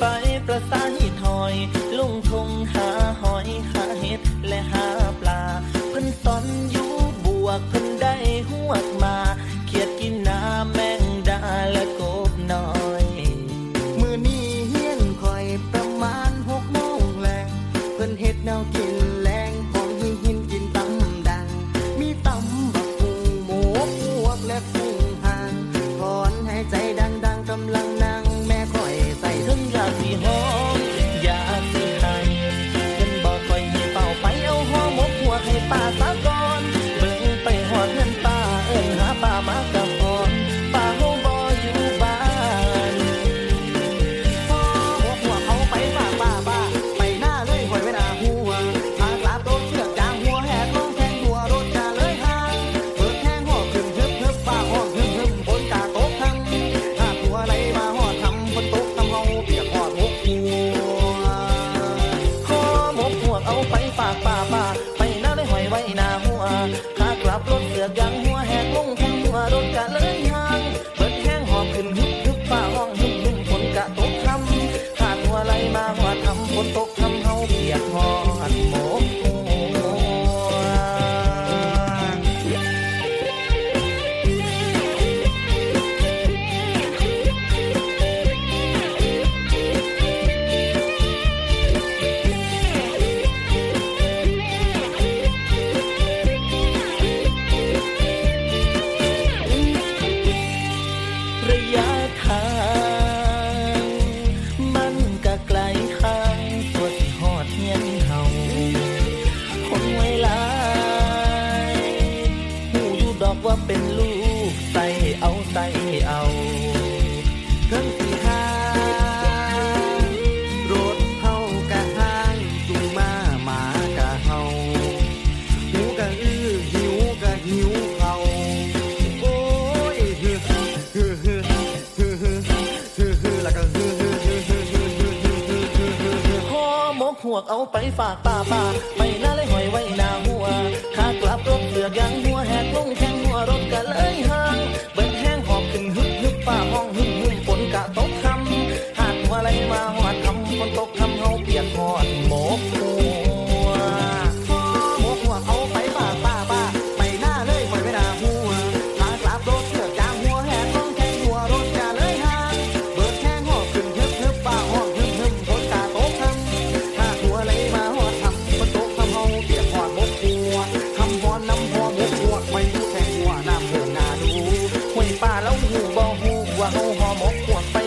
ไปประสานให้ถอย ลุงทงหาหอยหา Hit no kill. Gang เป็นลูกใส่เอาใส่เอาเพิ่งสีหางรถเฮากะห้างจุงมาหมากะเฮาหิวกะอื้อหิวกะหิวเขาโอ้ยฮือฮือฮือฮือฮือฮือฮือแล้วก็ฮือฮือฮือฮือฮือฮือฮือฮือฮือฮือฮือขอหมกหัวเอาไปฝากป้าป้าไปน่าเลยหอยไว้หน้าหัวข้ากลับรถเสือกยัง บ่ฮู้ว่าเฮาหอหมกหัว